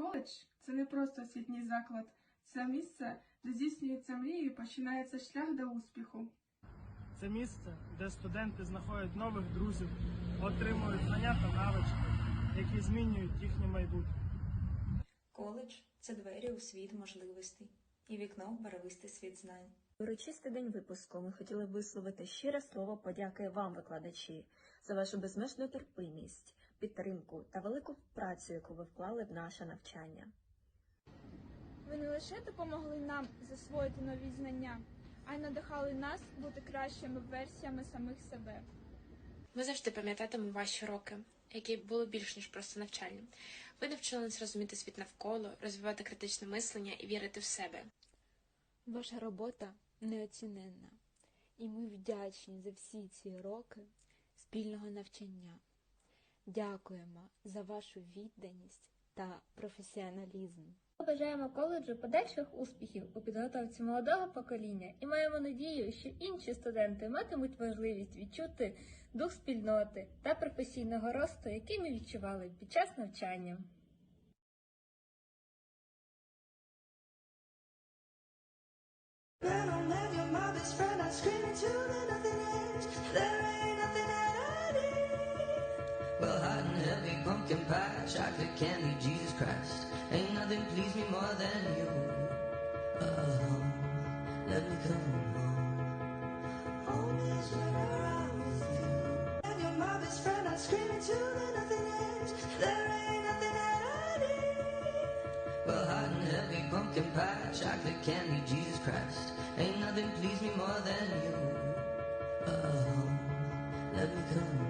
Коледж це не просто освітній заклад, це місце, де здійснюється мрії і починається шлях до успіху. Це місце, де студенти знаходять нових друзів, отримують знання та навички, які змінюють їхнє майбутнє. Коледж це двері у світ можливостей і вікно в барвистий світ знань. Урочистий день випуску ми хотіли б висловити щире слово подяки вам, викладачі, за вашу безмежну терпимість, підтримку та велику працю, яку ви вклали в наше навчання. Ви не лише допомогли нам засвоїти нові знання, а й надихали нас бути кращими версіями самих себе. Ми завжди пам'ятатимемо ваші роки, які були більш ніж просто навчальні. Ви навчили нас розуміти світ навколо, розвивати критичне мислення і вірити в себе. Ваша робота неоціненна, і ми вдячні за всі ці роки спільного навчання. Дякуємо за вашу відданість та професіоналізм. Бажаємо коледжу подальших успіхів у підготовці молодого покоління і маємо надію, що інші студенти матимуть можливість відчути дух спільноти та професійного росту, який ми відчували під час навчання. Screaming to the nothing ends. There ain't nothing that I need. Well, hot and heavy pumpkin pie, chocolate candy, Jesus Christ. me, pumpkin pie, chocolate candy, Jesus Christ. Ain't nothing please me more than you. Oh, let me come.